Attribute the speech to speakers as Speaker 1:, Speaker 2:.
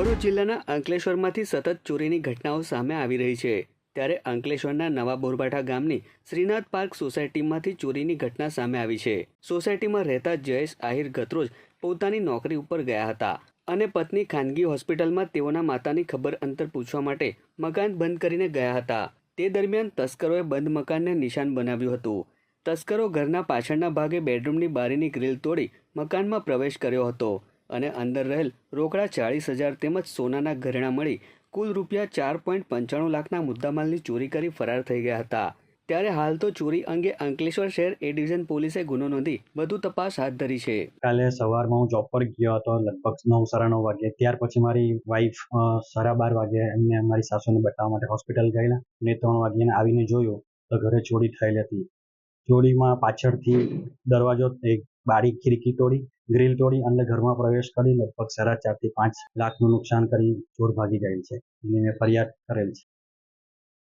Speaker 1: ભરૂચ જિલ્લાના અંકલેશ્વરમાંથી સતત ચોરીની ઘટનાઓ સામે આવી રહી છે. ત્યારે અંકલેશ્વરના નવા બોરબાઠા ગામની શ્રીનાથ પાર્ક સોસાયટીમાંથી ચોરીની ઘટના સામે આવી છે. સોસાયટીમાં રહેતા જયેશ આહિર ગતરોજ પોતાની નોકરી ઉપર ગયા હતા અને પત્ની ખાનગી હોસ્પિટલમાં તેઓના માતાની ખબર અંતર પૂછવા માટે મકાન બંધ કરીને ગયા હતા. તે દરમિયાન તસ્કરોએ બંધ મકાનને નિશાન બનાવ્યું હતું. તસ્કરો ઘરના પાછળના ભાગે બેડરૂમની બારીની ગ્રીલ તોડી મકાનમાં પ્રવેશ કર્યો હતો. અને અંદર રહેલ રોકડા ચાળીસ હજાર તેમજ સોનાના ઘરેણા મળી કુલ રૂપિયા ચાર પોઈન્ટ પંચાણું લાખના મુદ્દામાલની ચોરી કરી ફરાર થઈ ગયા હતા. ત્યારે હાલ તો ચોરી અંગે અંકલેશ્વર શહેર એ ડિવિઝન પોલીસે ગુનો નોંધી વધુ તપાસ હાથ ધરી છે.
Speaker 2: કાલે સવારમાં હું જોબ પર ગયો હતો, લગભગ નવ સાડા નવ વાગે. ત્યાર પછી મારી વાઈફ સાડા બાર વાગે એમને મારી સાસુને બતાવવા માટે હોસ્પિટલ ગયેલા. ને ત્રણ વાગે આવીને જોયું તો ઘરે ચોરી થયેલી હતી. ચોરીમાં પાછળથી દરવાજો એક બારી ખીડકી તોડી, ગ્રીલ તોડી અને ઘરમાં પ્રવેશ કરી લગભગ સાડા ચારથી પાંચ લાખનું નુકસાન કરી ચોર ભાગી ગયેલ છે. એની મેં ફરિયાદ કરેલ છે.